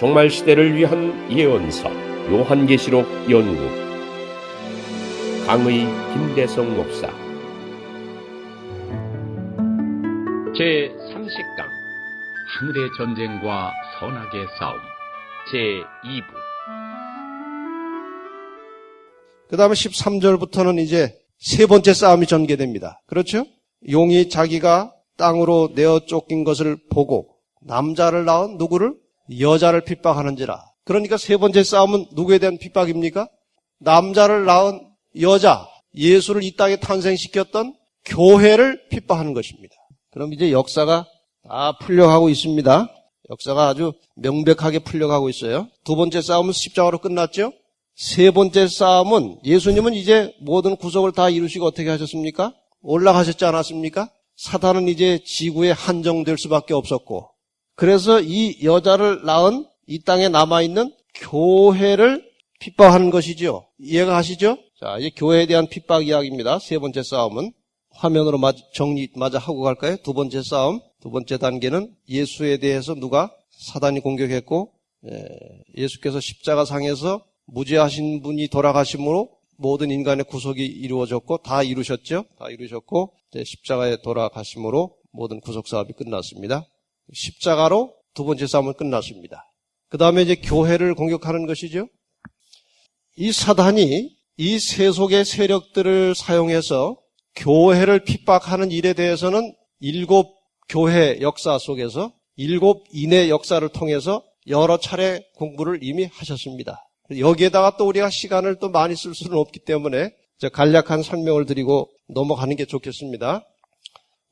종말 시대를 위한 예언서 요한계시록 연구 강의 김대성 목사 제 30강 하늘의 전쟁과 선악의 싸움 제 2부 그 다음에 13절부터는 이제 세 번째 싸움이 전개됩니다. 그렇죠? 용이 자기가 땅으로 내어 쫓긴 것을 보고 남자를 낳은 누구를? 여자를 핍박하는지라. 그러니까 세 번째 싸움은 누구에 대한 핍박입니까? 남자를 낳은 여자, 예수를 이 땅에 탄생시켰던 교회를 핍박하는 것입니다. 그럼 이제 역사가 다 풀려가고 있습니다. 역사가 아주 명백하게 풀려가고 있어요. 두 번째 싸움은 십자가로 끝났죠? 세 번째 싸움은 예수님은 이제 모든 구속을 다 이루시고 어떻게 하셨습니까? 올라가셨지 않았습니까? 사단은 이제 지구에 한정될 수밖에 없었고 그래서 이 여자를 낳은 이 땅에 남아있는 교회를 핍박하는 것이죠. 이해가 가시죠? 자, 이제 교회에 대한 핍박 이야기입니다. 세 번째 싸움은 화면으로 마- 정리 마저 하고 갈까요? 두 번째 싸움, 두 번째 단계는 예수에 대해서 누가 사단이 공격했고 예, 예수께서 십자가 상에서 무죄하신 분이 돌아가심으로 모든 인간의 구속이 이루어졌고 다 이루셨죠? 다 이루셨고 십자가에 돌아가심으로 모든 구속 사업이 끝났습니다. 십자가로 두 번째 싸움은 끝났습니다. 그 다음에 이제 교회를 공격하는 것이죠. 이 사단이 이 세속의 세력들을 사용해서 교회를 핍박하는 일에 대해서는 일곱 교회 역사 속에서 일곱 인의 역사를 통해서 여러 차례 공부를 이미 하셨습니다. 여기에다가 또 우리가 시간을 또 많이 쓸 수는 없기 때문에 저 간략한 설명을 드리고 넘어가는 게 좋겠습니다.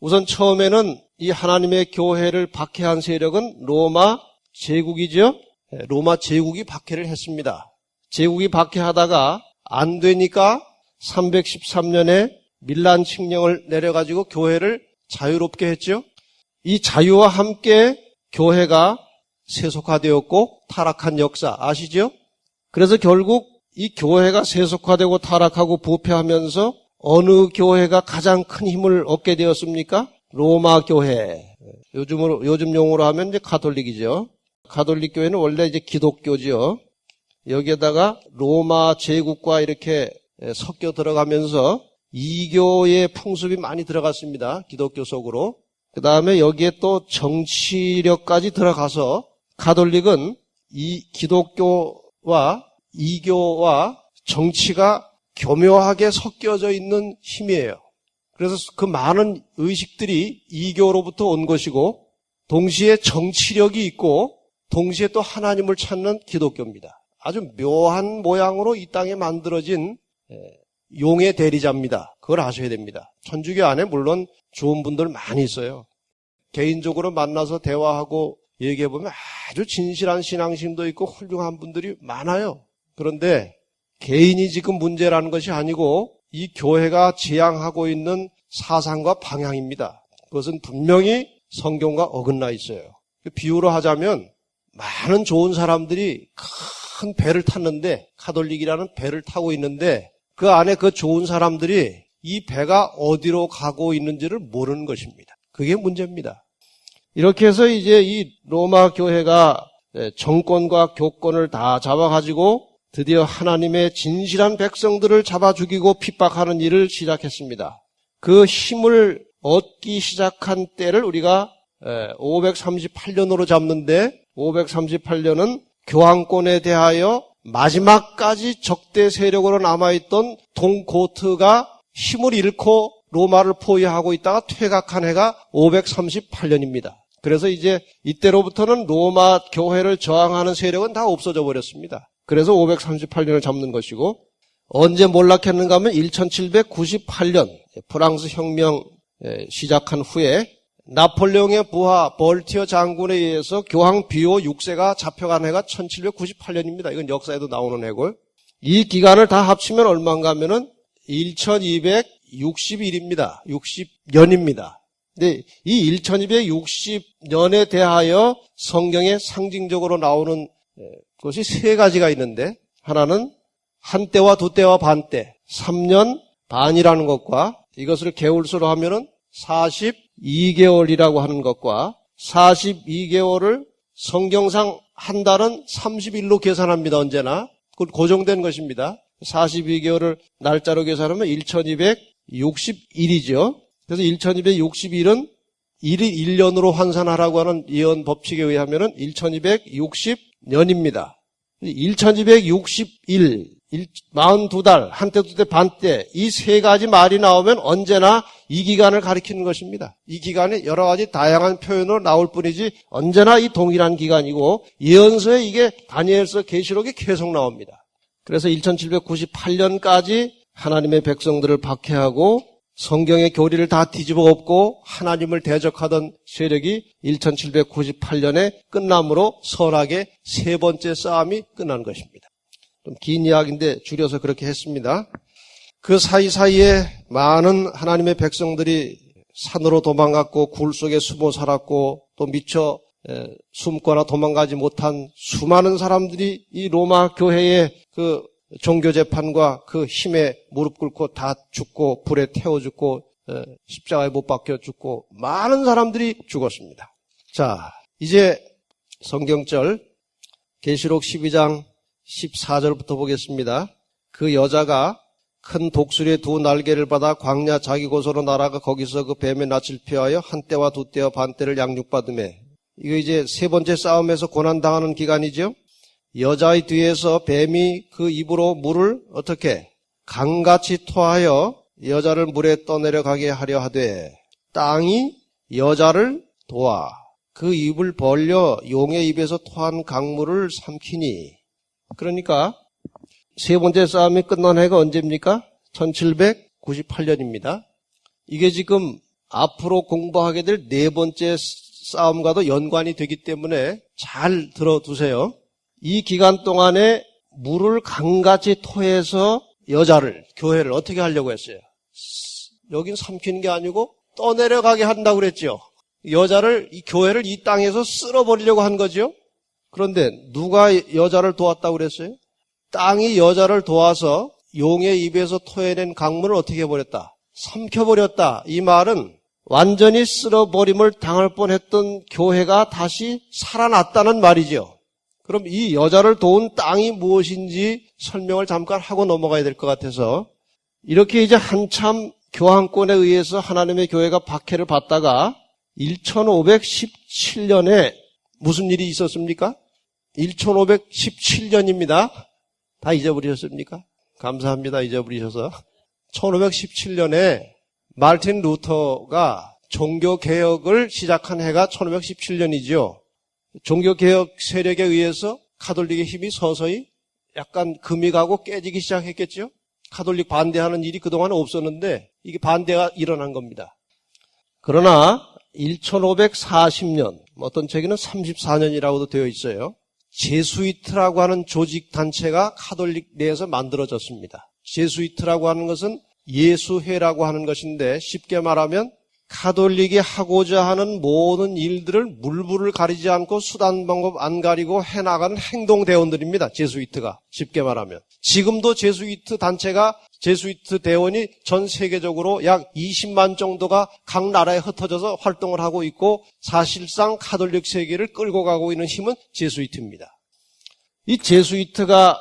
우선 처음에는 이 하나님의 교회를 박해한 세력은 로마 제국이죠. 예, 로마 제국이 박해를 했습니다. 제국이 박해하다가 안 되니까 313년에 밀란 칙령을 내려가지고 교회를 자유롭게 했죠. 이 자유와 함께 교회가 세속화되었고 타락한 역사 아시죠? 그래서 결국 이 교회가 세속화되고 타락하고 부패하면서 어느 교회가 가장 큰 힘을 얻게 되었습니까? 로마 교회. 요즘으로 요즘 용어로 하면 이제 가톨릭이죠. 가톨릭 교회는 원래 이제 기독교지요. 여기에다가 로마 제국과 이렇게 섞여 들어가면서 이교의 풍습이 많이 들어갔습니다. 기독교 속으로. 그 다음에 여기에 또 정치력까지 들어가서 가톨릭은 이 기독교와 이교와 정치가 교묘하게 섞여져 있는 힘이에요. 그래서 그 많은 의식들이 이교로부터 온 것이고 동시에 정치력이 있고 동시에 또 하나님을 찾는 기독교입니다. 아주 묘한 모양으로 이 땅에 만들어진 예, 용의 대리자입니다. 그걸 아셔야 됩니다. 천주교 안에 물론 좋은 분들 많이 있어요. 개인적으로 만나서 대화하고 얘기해보면 아주 진실한 신앙심도 있고 훌륭한 분들이 많아요. 그런데 개인이 지금 문제라는 것이 아니고 이 교회가 지향하고 있는 사상과 방향입니다. 그것은 분명히 성경과 어긋나 있어요. 비유로 하자면 많은 좋은 사람들이 큰 배를 탔는데 카톨릭이라는 배를 타고 있는데 그 안에 그 좋은 사람들이 이 배가 어디로 가고 있는지를 모르는 것입니다. 그게 문제입니다. 이렇게 해서 이제 이 로마 교회가 정권과 교권을 다 잡아가지고 드디어 하나님의 진실한 백성들을 잡아 죽이고 핍박하는 일을 시작했습니다. 그 힘을 얻기 시작한 때를 우리가 538년으로 잡는데 538년은 교황권에 대하여 마지막까지 적대 세력으로 남아있던 동고트가 힘을 잃고 로마를 포위하고 있다가 퇴각한 해가 538년입니다. 그래서 이제 이때로부터는 로마 교회를 저항하는 세력은 다 없어져 버렸습니다. 그래서 538년을 잡는 것이고 언제 몰락했는가 하면 1798년 프랑스 혁명 시작한 후에 나폴레옹의 부하 벌티어 장군에 의해서 교황 비오 6세가 잡혀간 해가 1798년입니다. 이건 역사에도 나오는 해고 이 기간을 다 합치면 얼마인가 하면은 1261입니다. 60년입니다. 근데 이 1260년에 대하여 성경에 상징적으로 나오는 것이 세 가지가 있는데 하나는 한 때와 두 때와 반 때 3년 반이라는 것과 이것을 개월수로 하면은 42개월이라고 하는 것과 42개월을 성경상 한 달은 30일로 계산합니다. 언제나. 그건 고정된 것입니다. 42개월을 날짜로 계산하면 1261이죠. 그래서 1261은 1이 1년으로 환산하라고 하는 예언 법칙에 의하면 1260년입니다. 1261, 42달, 한때 두때 반때 이 세 가지 말이 나오면 언제나 이 기간을 가리키는 것입니다. 이 기간에 여러 가지 다양한 표현으로 나올 뿐이지 언제나 이 동일한 기간이고 예언서에 이게 다니엘서 계시록에 계속 나옵니다. 그래서 1798년까지 하나님의 백성들을 박해하고 성경의 교리를 다 뒤집어 엎고 하나님을 대적하던 세력이 1798년에 끝남으로 설악의 세 번째 싸움이 끝난 것입니다. 좀 긴 이야기인데 줄여서 그렇게 했습니다. 그 사이사이에 많은 하나님의 백성들이 산으로 도망갔고 굴 속에 숨어 살았고 또 미처 에, 숨거나 도망가지 못한 수많은 사람들이 이 로마 교회의 그 종교 재판과 그 힘에 무릎 꿇고 다 죽고 불에 태워 죽고 에, 십자가에 못 박혀 죽고 많은 사람들이 죽었습니다. 자, 이제 성경절 계시록 12장 14절부터 보겠습니다. 그 여자가 큰 독수리의 두 날개를 받아 광야 자기 곳으로 날아가 거기서 그 뱀의 낯을 피하여 한 때와 두 때와 반 때를 양육받음에 이거 이제 세 번째 싸움에서 고난당하는 기간이죠. 여자의 뒤에서 뱀이 그 입으로 물을 어떻게 강같이 토하여 여자를 물에 떠내려 가게 하려 하되 땅이 여자를 도와 그 입을 벌려 용의 입에서 토한 강물을 삼키니 그러니까 세 번째 싸움이 끝난 해가 언제입니까? 1798년입니다. 이게 지금 앞으로 공부하게 될 네 번째 싸움과도 연관이 되기 때문에 잘 들어두세요. 이 기간 동안에 물을 강같이 토해서 여자를, 교회를 어떻게 하려고 했어요? 여긴 삼키는 게 아니고 떠내려가게 한다고 그랬죠. 여자를, 이 교회를 이 땅에서 쓸어버리려고 한 거죠. 그런데 누가 여자를 도왔다고 그랬어요? 땅이 여자를 도와서 용의 입에서 토해낸 강물을 어떻게 해버렸다? 삼켜버렸다. 이 말은 완전히 쓸어버림을 당할 뻔했던 교회가 다시 살아났다는 말이죠. 그럼 이 여자를 도운 땅이 무엇인지 설명을 잠깐 하고 넘어가야 될 것 같아서 이렇게 이제 한참 교황권에 의해서 하나님의 교회가 박해를 받다가 1517년에 무슨 일이 있었습니까? 1517년입니다. 다 잊어버리셨습니까? 감사합니다. 잊어버리셔서. 1517년에 말틴 루터가 종교개혁을 시작한 해가 1517년이죠. 종교개혁 세력에 의해서 카톨릭의 힘이 서서히 약간 금이 가고 깨지기 시작했겠죠. 카톨릭 반대하는 일이 그동안 없었는데 이게 반대가 일어난 겁니다. 그러나 1540년, 어떤 책에는 34년이라고도 되어 있어요. 제수이트라고 하는 조직 단체가 카톨릭 내에서 만들어졌습니다. 제수이트라고 하는 것은 예수회라고 하는 것인데 쉽게 말하면 카톨릭이 하고자 하는 모든 일들을 물불을 가리지 않고 수단 방법 안 가리고 해나가는 행동 대원들입니다. 제수이트가 쉽게 말하면 지금도 제수이트 단체가 제수이트 대원이 전 세계적으로 약 20만 정도가 각 나라에 흩어져서 활동을 하고 있고 사실상 카톨릭 세계를 끌고 가고 있는 힘은 제수이트입니다. 이 제수이트가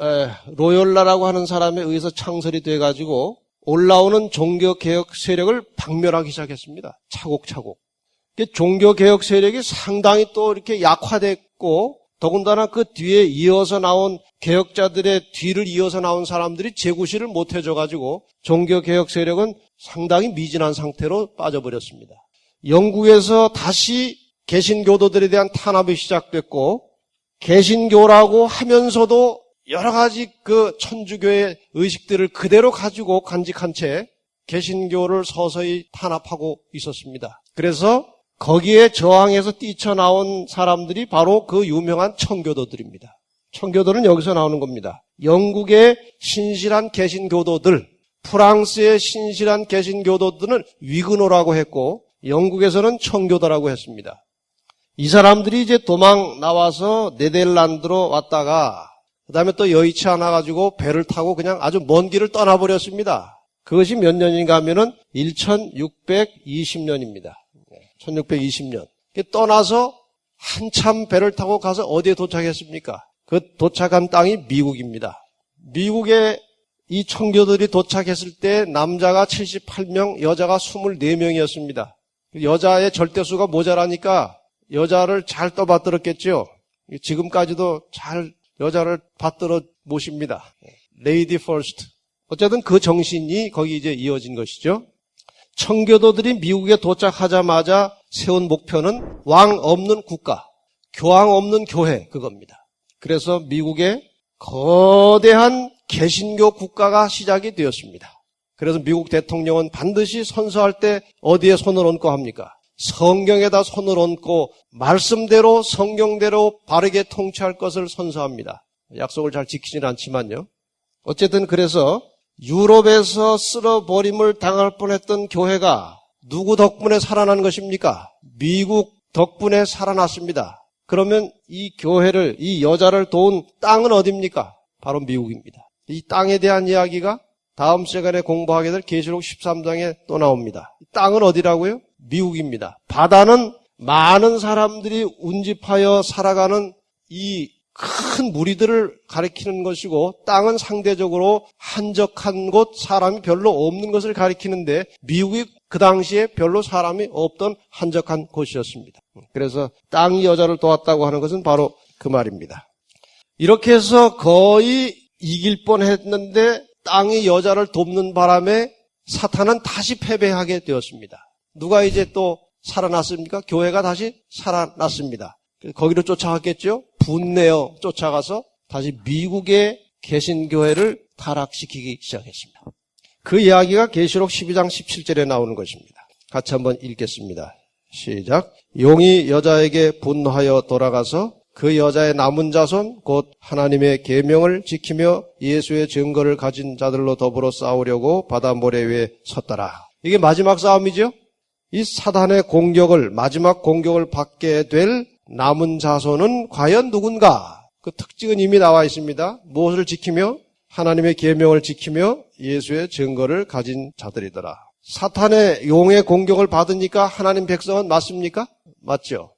에, 로열라라고 하는 사람에 의해서 창설이 돼가지고 올라오는 종교개혁 세력을 박멸하기 시작했습니다. 차곡차곡. 종교개혁 세력이 상당히 또 이렇게 약화됐고 더군다나 그 뒤에 이어서 나온 개혁자들의 뒤를 이어서 나온 사람들이 재구시를 못해줘가지고 종교개혁 세력은 상당히 미진한 상태로 빠져버렸습니다. 영국에서 다시 개신교도들에 대한 탄압이 시작됐고 개신교라고 하면서도 여러 가지 그 천주교의 의식들을 그대로 가지고 간직한 채 개신교를 서서히 탄압하고 있었습니다. 그래서 거기에 저항해서 뛰쳐나온 사람들이 바로 그 유명한 청교도들입니다. 청교도는 여기서 나오는 겁니다. 영국의 신실한 개신교도들, 프랑스의 신실한 개신교도들은 위그노라고 했고 영국에서는 청교도라고 했습니다. 이 사람들이 이제 도망 나와서 네덜란드로 왔다가 그 다음에 또 여의치 않아 가지고 배를 타고 그냥 아주 먼 길을 떠나버렸습니다. 그것이 몇 년인가 하면은 1620년입니다. 1620년. 떠나서 한참 배를 타고 가서 어디에 도착했습니까? 그 도착한 땅이 미국입니다. 미국에 이 청교들이 도착했을 때 남자가 78명, 여자가 24명이었습니다. 여자의 절대수가 모자라니까 여자를 잘 떠받들었겠죠. 지금까지도 잘 여자를 받들어 모십니다. 레이디 퍼스트. 어쨌든 그 정신이 거기 이제 이어진 것이죠. 청교도들이 미국에 도착하자마자 세운 목표는 왕 없는 국가, 교황 없는 교회 그겁니다. 그래서 미국에 거대한 개신교 국가가 시작이 되었습니다. 그래서 미국 대통령은 반드시 선서할 때 어디에 손을 얹고 합니까? 성경에다 손을 얹고 말씀대로 성경대로 바르게 통치할 것을 선서합니다. 약속을 잘 지키지는 않지만요. 어쨌든 그래서 유럽에서 쓸어버림을 당할 뻔했던 교회가 누구 덕분에 살아난 것입니까? 미국 덕분에 살아났습니다. 그러면 이 교회를, 이 여자를 도운 땅은 어디입니까? 바로 미국입니다. 이 땅에 대한 이야기가 다음 시간에 공부하게 될 계시록 13장에 또 나옵니다. 이 땅은 어디라고요? 미국입니다. 바다는 많은 사람들이 운집하여 살아가는 이 큰 무리들을 가리키는 것이고 땅은 상대적으로 한적한 곳 사람이 별로 없는 것을 가리키는데 미국이 그 당시에 별로 사람이 없던 한적한 곳이었습니다. 그래서 땅이 여자를 도왔다고 하는 것은 바로 그 말입니다. 이렇게 해서 거의 이길 뻔 했는데 땅이 여자를 돕는 바람에 사탄은 다시 패배하게 되었습니다. 누가 이제 또 살아났습니까? 교회가 다시 살아났습니다. 거기로 쫓아갔겠죠? 분내어 쫓아가서 다시 미국의 개신 교회를 타락시키기 시작했습니다. 그 이야기가 계시록 12장 17절에 나오는 것입니다. 같이 한번 읽겠습니다. 시작. 용이 여자에게 분노하여 돌아가서 그 여자의 남은 자손 곧 하나님의 계명을 지키며 예수의 증거를 가진 자들로 더불어 싸우려고 바다 모래 위에 섰더라. 이게 마지막 싸움이죠? 이 사단의 공격을 마지막 공격을 받게 될 남은 자손은 과연 누군가? 그 특징은 이미 나와 있습니다. 무엇을 지키며 하나님의 계명을 지키며 예수의 증거를 가진 자들이더라. 사탄의 용의 공격을 받으니까 하나님 백성은 맞습니까? 맞죠.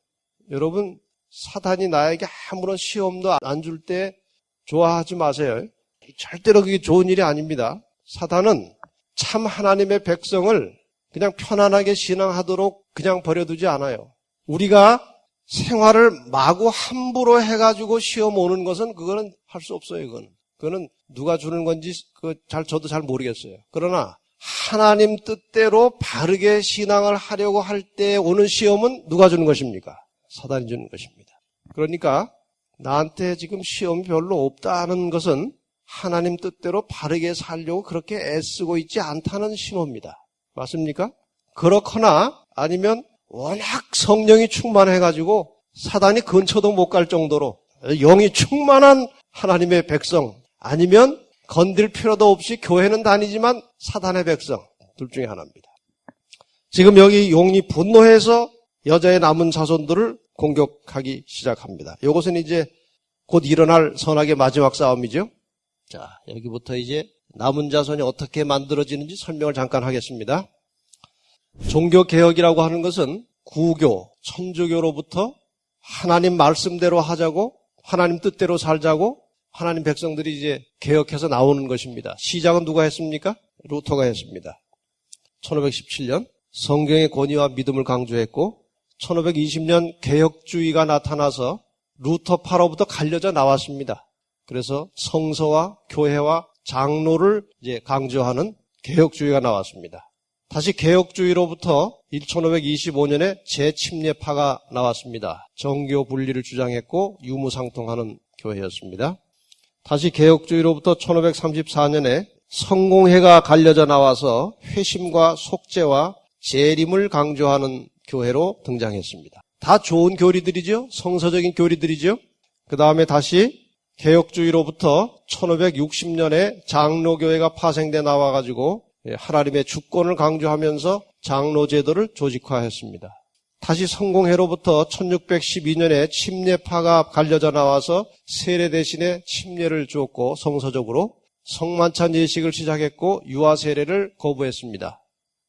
여러분 사탄이 나에게 아무런 시험도 안 줄 때 좋아하지 마세요. 절대로 그게 좋은 일이 아닙니다. 사탄은 참 하나님의 백성을 그냥 편안하게 신앙하도록 그냥 버려두지 않아요. 우리가 생활을 마구 함부로 해가지고 시험 오는 것은 그거는 할 수 없어요. 그거는 그거는 누가 주는 건지 그잘 저도 잘 모르겠어요. 그러나 하나님 뜻대로 바르게 신앙을 하려고 할 때 오는 시험은 누가 주는 것입니까? 사단이 주는 것입니다. 그러니까 나한테 지금 시험이 별로 없다는 것은 하나님 뜻대로 바르게 살려고 그렇게 애쓰고 있지 않다는 신호입니다. 맞습니까? 그렇거나 아니면 워낙 성령이 충만해가지고 사단이 근처도 못 갈 정도로 영이 충만한 하나님의 백성 아니면 건들 필요도 없이 교회는 다니지만 사단의 백성 둘 중에 하나입니다. 지금 여기 용이 분노해서 여자의 남은 자손들을 공격하기 시작합니다. 이것은 이제 곧 일어날 선악의 마지막 싸움이죠. 자, 여기부터 이제 남은 자손이 어떻게 만들어지는지 설명을 잠깐 하겠습니다. 종교개혁이라고 하는 것은 구교, 천주교로부터 하나님 말씀대로 하자고, 하나님 뜻대로 살자고, 하나님 백성들이 이제 개혁해서 나오는 것입니다. 시작은 누가 했습니까? 루터가 했습니다. 1517년 성경의 권위와 믿음을 강조했고, 1520년 개혁주의가 나타나서 루터파로부터 갈려져 나왔습니다. 그래서 성서와 교회와 장로를 이제 강조하는 개혁주의가 나왔습니다. 다시 개혁주의로부터 1525년에 재침례파가 나왔습니다. 정교 분리를 주장했고 유무상통하는 교회였습니다. 다시 개혁주의로부터 1534년에 성공회가 갈려져 나와서 회심과 속죄와 재림을 강조하는 교회로 등장했습니다. 다 좋은 교리들이죠? 성서적인 교리들이죠? 그 다음에 다시 개혁주의로부터 1560년에 장로교회가 파생돼 나와가지고 하나님의 주권을 강조하면서 장로제도를 조직화했습니다. 다시 성공회로부터 1612년에 침례파가 갈려져 나와서 세례 대신에 침례를 주었고 성서적으로 성만찬 예식을 시작했고 유아 세례를 거부했습니다.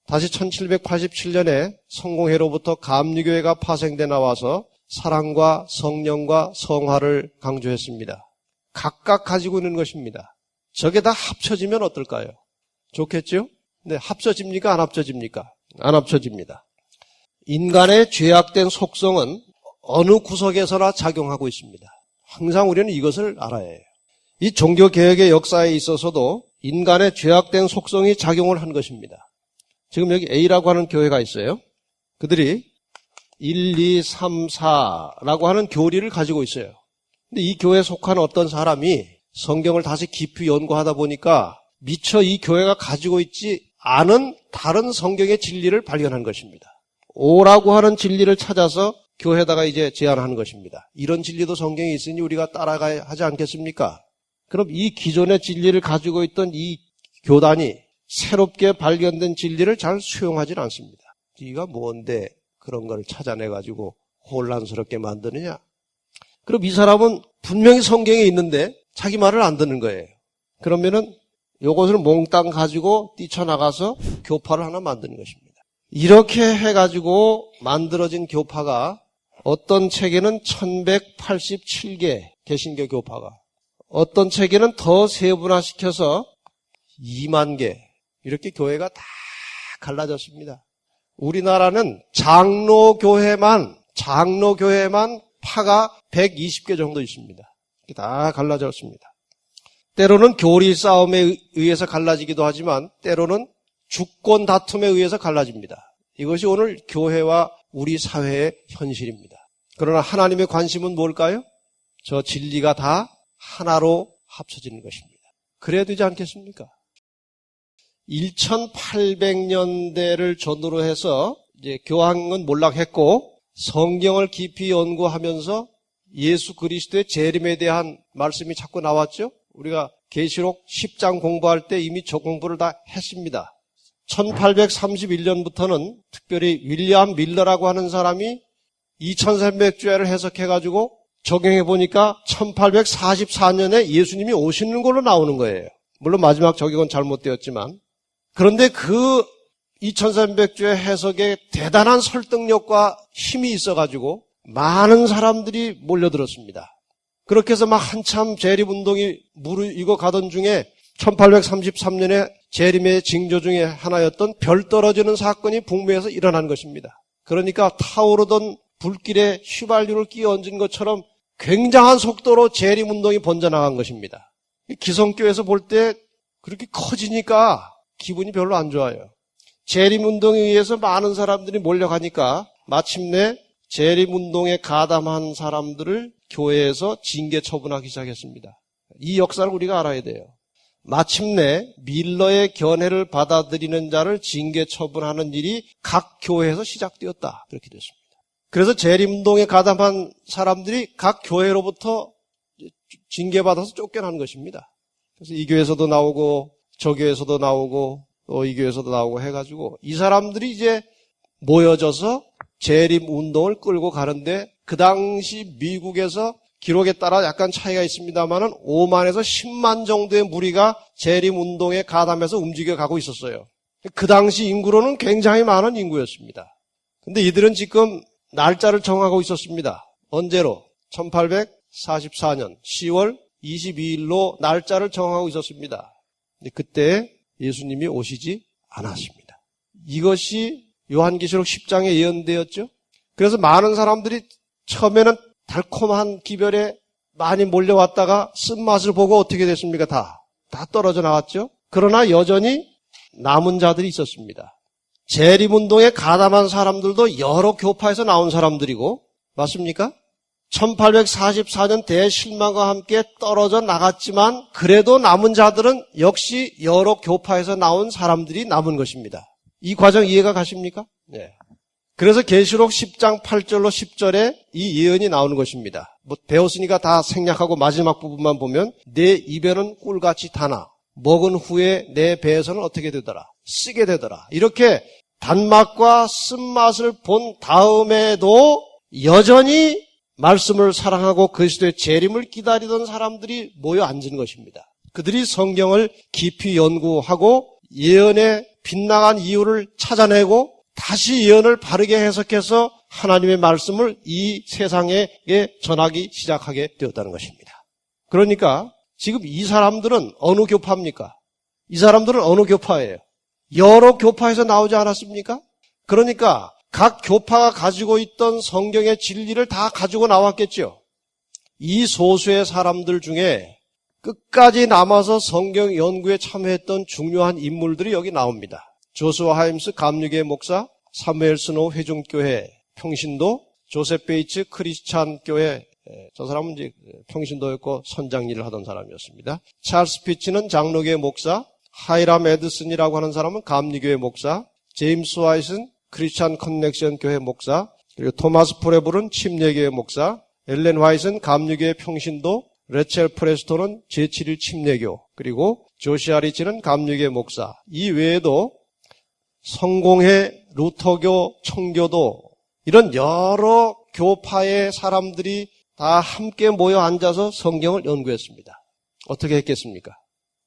다시 1787년에 성공회로부터 감리교회가 파생돼 나와서 사랑과 성령과 성화를 강조했습니다. 각각 가지고 있는 것입니다. 저게 다 합쳐지면 어떨까요? 좋겠죠? 네, 합쳐집니까? 안 합쳐집니까? 안 합쳐집니다. 인간의 죄악된 속성은 어느 구석에서나 작용하고 있습니다. 항상 우리는 이것을 알아야 해요. 이 종교개혁의 역사에 있어서도 인간의 죄악된 속성이 작용을 한 것입니다. 지금 여기 A라고 하는 교회가 있어요. 그들이 1, 2, 3, 4라고 하는 교리를 가지고 있어요. 근데 이 교회에 속한 어떤 사람이 성경을 다시 깊이 연구하다 보니까 미처 이 교회가 가지고 있지 않은 다른 성경의 진리를 발견한 것입니다. 오라고 하는 진리를 찾아서 교회에다가 이제 제안하는 것입니다. 이런 진리도 성경에 있으니 우리가 따라가야 하지 않겠습니까? 그럼 이 기존의 진리를 가지고 있던 이 교단이 새롭게 발견된 진리를 잘 수용하지 않습니다. 네가 뭔데 그런 걸 찾아내가지고 혼란스럽게 만드느냐? 그럼 이 사람은 분명히 성경에 있는데 자기 말을 안 듣는 거예요. 그러면은 요것을 몽땅 가지고 뛰쳐나가서 교파를 하나 만드는 것입니다. 이렇게 해가지고 만들어진 교파가 어떤 책에는 1187개 개신교 교파가 어떤 책에는 더 세분화시켜서 2만 개 이렇게 교회가 다 갈라졌습니다. 우리나라는 장로교회만 장로교회만 파가 120개 정도 있습니다. 다 갈라졌습니다. 때로는 교리 싸움에 의해서 갈라지기도 하지만 때로는 주권 다툼에 의해서 갈라집니다. 이것이 오늘 교회와 우리 사회의 현실입니다. 그러나 하나님의 관심은 뭘까요? 저 진리가 다 하나로 합쳐지는 것입니다. 그래야 되지 않겠습니까? 1800년대를 전후로 해서 이제 교황은 몰락했고 성경을 깊이 연구하면서 예수 그리스도의 재림에 대한 말씀이 자꾸 나왔죠. 우리가 계시록 10장 공부할 때 이미 저 공부를 다 했습니다. 1831년부터는 특별히 윌리엄 밀러라고 하는 사람이 2300주야를 해석해 가지고 적용해 보니까 1844년에 예수님이 오시는 걸로 나오는 거예요. 물론 마지막 적용은 잘못되었지만 그런데 그 2300주의 해석에 대단한 설득력과 힘이 있어가지고 많은 사람들이 몰려들었습니다. 그렇게 해서 막 한참 재림운동이 무르익어 가던 중에 1833년에 재림의 징조 중에 하나였던 별 떨어지는 사건이 북미에서 일어난 것입니다. 그러니까 타오르던 불길에 휘발유를 끼어 얹은 것처럼 굉장한 속도로 재림운동이 번져나간 것입니다. 기성교에서 볼 때 그렇게 커지니까 기분이 별로 안 좋아요. 재림운동에 의해서 많은 사람들이 몰려가니까 마침내 재림운동에 가담한 사람들을 교회에서 징계 처분하기 시작했습니다. 이 역사를 우리가 알아야 돼요. 마침내 밀러의 견해를 받아들이는 자를 징계 처분하는 일이 각 교회에서 시작되었다. 그렇게 됐습니다. 그래서 재림운동에 가담한 사람들이 각 교회로부터 징계받아서 쫓겨난 것입니다. 그래서 이 교회에서도 나오고 저 교회에서도 나오고 또 이 교회에서도 나오고 해가지고 이 사람들이 이제 모여져서 재림 운동을 끌고 가는데 그 당시 미국에서 기록에 따라 약간 차이가 있습니다만은 5만에서 10만 정도의 무리가 재림 운동에 가담해서 움직여 가고 있었어요. 그 당시 인구로는 굉장히 많은 인구였습니다. 근데 이들은 지금 날짜를 정하고 있었습니다. 언제로? 1844년 10월 22일로 날짜를 정하고 있었습니다. 그때 예수님이 오시지 않았습니다. 이것이 요한계시록 10장에 예언되었죠. 그래서 많은 사람들이 처음에는 달콤한 기별에 많이 몰려왔다가 쓴맛을 보고 어떻게 됐습니까? 다. 다 떨어져 나왔죠. 그러나 여전히 남은 자들이 있었습니다. 재림운동에 가담한 사람들도 여러 교파에서 나온 사람들이고, 맞습니까? 1844년 대실망과 함께 떨어져 나갔지만, 그래도 남은 자들은 역시 여러 교파에서 나온 사람들이 남은 것입니다. 이 과정 이해가 가십니까? 네. 그래서 계시록 10장 8절로 10절에 이 예언이 나오는 것입니다. 뭐 배웠으니까 다 생략하고 마지막 부분만 보면 내 입에는 꿀같이 타나 먹은 후에 내 배에서는 어떻게 되더라? 쓰게 되더라. 이렇게 단맛과 쓴맛을 본 다음에도 여전히 말씀을 사랑하고 그리스도의 재림을 기다리던 사람들이 모여 앉은 것입니다. 그들이 성경을 깊이 연구하고 예언의 빗나간 이유를 찾아내고 다시 예언을 바르게 해석해서 하나님의 말씀을 이 세상에 전하기 시작하게 되었다는 것입니다. 그러니까 지금 이 사람들은 어느 교파입니까? 이 사람들은 어느 교파예요? 여러 교파에서 나오지 않았습니까? 그러니까 각 교파가 가지고 있던 성경의 진리를 다 가지고 나왔겠죠. 이 소수의 사람들 중에 끝까지 남아서 성경 연구에 참여했던 중요한 인물들이 여기 나옵니다. 조수아 하임스 감리교회 목사, 사무엘 스노 회중교회 평신도, 조셉 베이츠 크리스찬 교회 저 사람은 이제 평신도였고 선장 일을 하던 사람이었습니다. 찰스 피치는 장로교회 목사, 하이람 에드슨이라고 하는 사람은 감리교회 목사, 제임스 와이슨 크리스찬 커넥션 교회 목사, 그리고 토마스 프레블은 침례교회 목사, 엘렌 화이슨 감리교회 평신도, 레첼 프레스토는 제7일 침례교, 그리고 조시아 리치는 감리교회 목사. 이 외에도 성공회, 루터교, 청교도 이런 여러 교파의 사람들이 다 함께 모여 앉아서 성경을 연구했습니다. 어떻게 했겠습니까?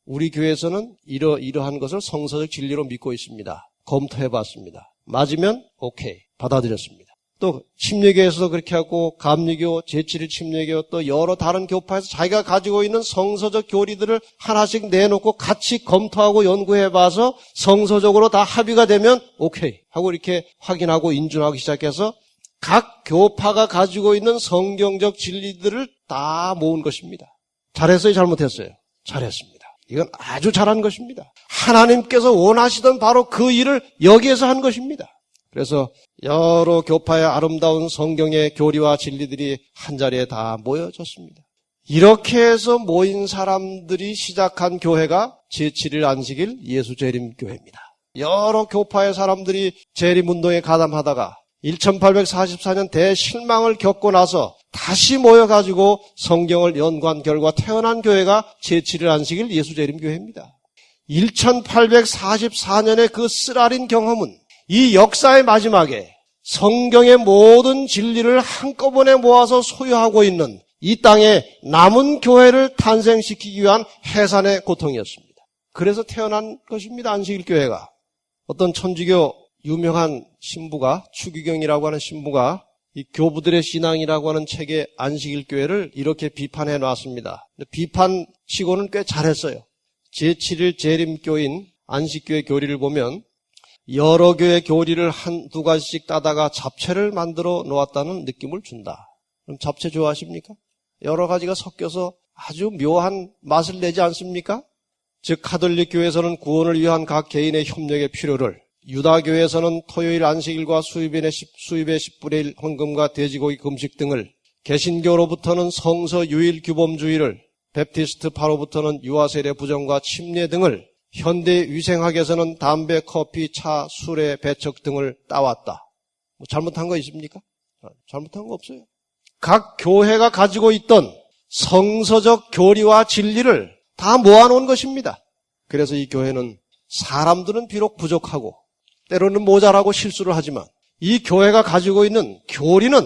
우리 교회에서는 이러, 이러한 것을 성서적 진리로 믿고 있습니다. 검토해 봤습니다. 맞으면 오케이. 받아들였습니다. 또 침례교에서도 그렇게 하고 감리교, 제7일 침례교 또 여러 다른 교파에서 자기가 가지고 있는 성서적 교리들을 하나씩 내놓고 같이 검토하고 연구해 봐서 성서적으로 다 합의가 되면 오케이 하고 이렇게 확인하고 인준하기 시작해서 각 교파가 가지고 있는 성경적 진리들을 다 모은 것입니다. 잘했어요, 잘못했어요? 잘했습니다. 이건 아주 잘한 것입니다. 하나님께서 원하시던 바로 그 일을 여기에서 한 것입니다. 그래서 여러 교파의 아름다운 성경의 교리와 진리들이 한 자리에 다 모여졌습니다. 이렇게 해서 모인 사람들이 시작한 교회가 제7일 안식일 예수 재림 교회입니다. 여러 교파의 사람들이 재림 운동에 가담하다가 1844년 대실망을 겪고 나서 다시 모여가지고 성경을 연구한 결과 태어난 교회가 제7일 안식일 예수 재림 교회입니다. 1844년의 그 쓰라린 경험은 이 역사의 마지막에 성경의 모든 진리를 한꺼번에 모아서 소유하고 있는 이 땅에 남은 교회를 탄생시키기 위한 해산의 고통이었습니다. 그래서 태어난 것입니다. 안식일 교회가. 어떤 천주교 유명한 신부가 추기경이라고 하는 신부가 이 교부들의 신앙이라고 하는 책의 안식일 교회를 이렇게 비판해 놨습니다. 비판 치고는 꽤 잘했어요. 제7일 재림교인 안식교회 교리를 보면 여러 교의 교리를 한 두 가지씩 따다가 잡채를 만들어 놓았다는 느낌을 준다. 그럼 잡채 좋아하십니까? 여러 가지가 섞여서 아주 묘한 맛을 내지 않습니까? 즉 카톨릭 교회에서는 구원을 위한 각 개인의 협력의 필요를 유다교에서는 토요일 안식일과 수입의, 10, 수입의 10분의 1 헌금과 돼지고기 금식 등을 개신교로부터는 성서 유일 규범주의를 베프티스트 파로부터는 유아세례 부정과 침례 등을 현대 위생학에서는 담배, 커피, 차, 술의 배척 등을 따왔다. 뭐 잘못한 거 있습니까? 아, 잘못한 거 없어요. 각 교회가 가지고 있던 성서적 교리와 진리를 다 모아놓은 것입니다. 그래서 이 교회는 사람들은 비록 부족하고 때로는 모자라고 실수를 하지만 이 교회가 가지고 있는 교리는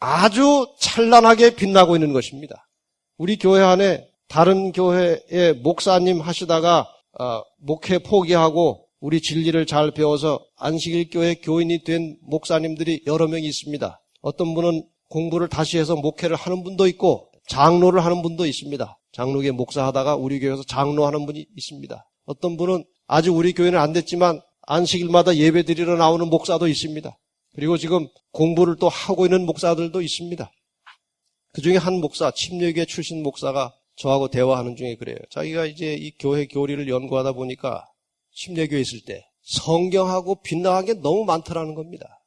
아주 찬란하게 빛나고 있는 것입니다. 우리 교회 안에 다른 교회의 목사님 하시다가 어, 목회 포기하고 우리 진리를 잘 배워서 안식일 교회 교인이 된 목사님들이 여러 명 있습니다. 어떤 분은 공부를 다시 해서 목회를 하는 분도 있고 장로를 하는 분도 있습니다. 장로계 목사하다가 우리 교회에서 장로하는 분이 있습니다. 어떤 분은 아직 우리 교회는 안 됐지만 안식일마다 예배 드리러 나오는 목사도 있습니다. 그리고 지금 공부를 또 하고 있는 목사들도 있습니다. 그 중에 한 목사, 침례계 출신 목사가 저하고 대화하는 중에 그래요. 자기가 이제 이 교회 교리를 연구하다 보니까 침례교에 있을 때 성경하고 빗나간 게 너무 많더라는 겁니다.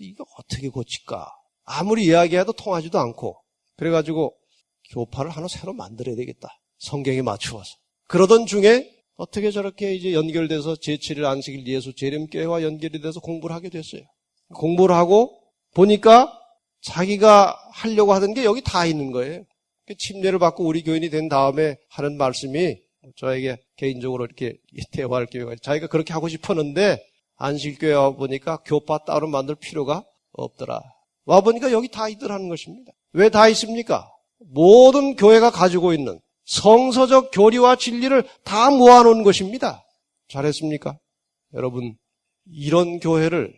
이거 어떻게 고칠까? 아무리 이야기해도 통하지도 않고 그래가지고 교파를 하나 새로 만들어야 되겠다. 성경에 맞추어서. 그러던 중에 어떻게 저렇게 이제 연결돼서 제7일 안식일 예수 재림교회와 연결이 돼서 공부를 하게 됐어요. 공부를 하고 보니까 자기가 하려고 하던 게 여기 다 있는 거예요. 그 침례를 받고 우리 교인이 된 다음에 하는 말씀이 저에게 개인적으로 이렇게 대화할 기회가 자기가 그렇게 하고 싶었는데 안식교회 와 보니까 교파 따로 만들 필요가 없더라. 와 보니까 여기 다 있더라는 것입니다. 왜 다 있습니까? 모든 교회가 가지고 있는 성서적 교리와 진리를 다 모아놓은 것입니다. 잘했습니까? 여러분, 이런 교회를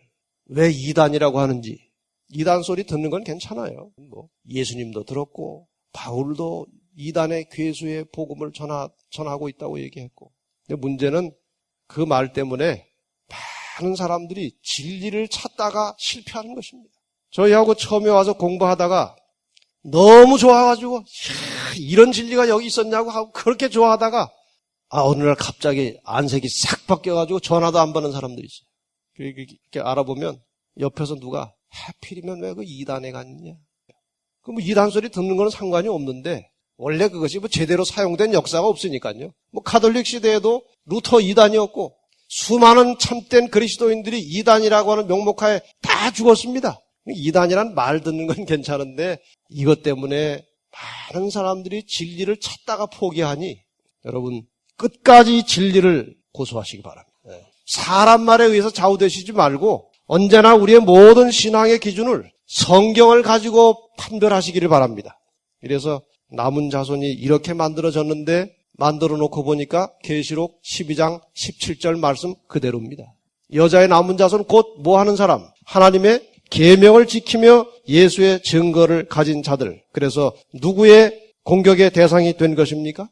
왜 이단이라고 하는지, 이단 소리 듣는 건 괜찮아요. 뭐 예수님도 들었고 바울도 이단의 괴수의 복음을 전하, 전하고 있다고 얘기했고. 근데 문제는 그 말 때문에 많은 사람들이 진리를 찾다가 실패하는 것입니다. 저희하고 처음에 와서 공부하다가 너무 좋아가지고 이런 진리가 여기 있었냐고 하고 그렇게 좋아하다가 아 어느 날 갑자기 안색이 싹 바뀌어가지고 전화도 안 받는 사람들이 있어요. 이렇게, 알아보면 옆에서 누가 하필이면 왜 그 이단에 갔냐? 그뭐 이단 소리 듣는 거는 상관이 없는데 원래 그것이 뭐 제대로 사용된 역사가 없으니까요. 뭐 카톨릭 시대에도 루터 이단이었고 수많은 참된 그리스도인들이 이단이라고 하는 명목하에 다 죽었습니다. 이단이란 말 듣는 건 괜찮은데 이것 때문에 많은 사람들이 진리를 찾다가 포기하니 여러분 끝까지 진리를 고수하시기 바랍니다. 예. 사람 말에 의해서 좌우되시지 말고 언제나 우리의 모든 신앙의 기준을 성경을 가지고 판별하시기를 바랍니다. 그래서 남은 자손이 이렇게 만들어졌는데 만들어 놓고 보니까 계시록 12장 17절 말씀 그대로입니다. 여자의 남은 자손 곧 뭐 하는 사람? 하나님의 계명을 지키며 예수의 증거를 가진 자들. 그래서 누구의 공격의 대상이 된 것입니까?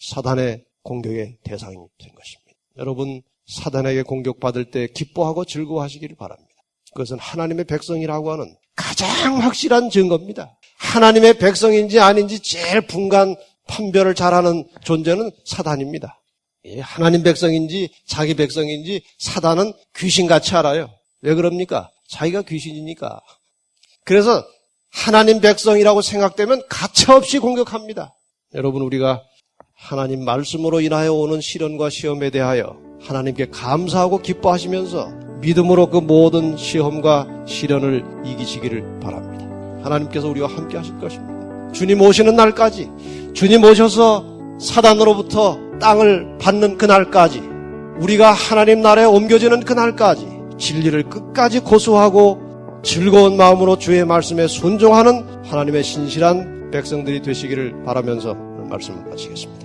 사단의 공격의 대상이 된 것입니다. 여러분 사단에게 공격받을 때 기뻐하고 즐거워하시기를 바랍니다. 그것은 하나님의 백성이라고 하는 가장 확실한 증거입니다. 하나님의 백성인지 아닌지 제일 분간 판별을 잘하는 존재는 사단입니다. 예, 하나님 백성인지 자기 백성인지 사단은 귀신같이 알아요. 왜 그럽니까? 자기가 귀신이니까. 그래서 하나님 백성이라고 생각되면 가차없이 공격합니다. 여러분 우리가 하나님 말씀으로 인하여 오는 시련과 시험에 대하여 하나님께 감사하고 기뻐하시면서 믿음으로 그 모든 시험과 시련을 이기시기를 바랍니다. 하나님께서 우리와 함께 하실 것입니다. 주님 오시는 날까지 주님 오셔서 사단으로부터 땅을 받는 그날까지 우리가 하나님 나라에 옮겨지는 그날까지 진리를 끝까지 고수하고 즐거운 마음으로 주의 말씀에 순종하는 하나님의 신실한 백성들이 되시기를 바라면서 말씀을 마치겠습니다.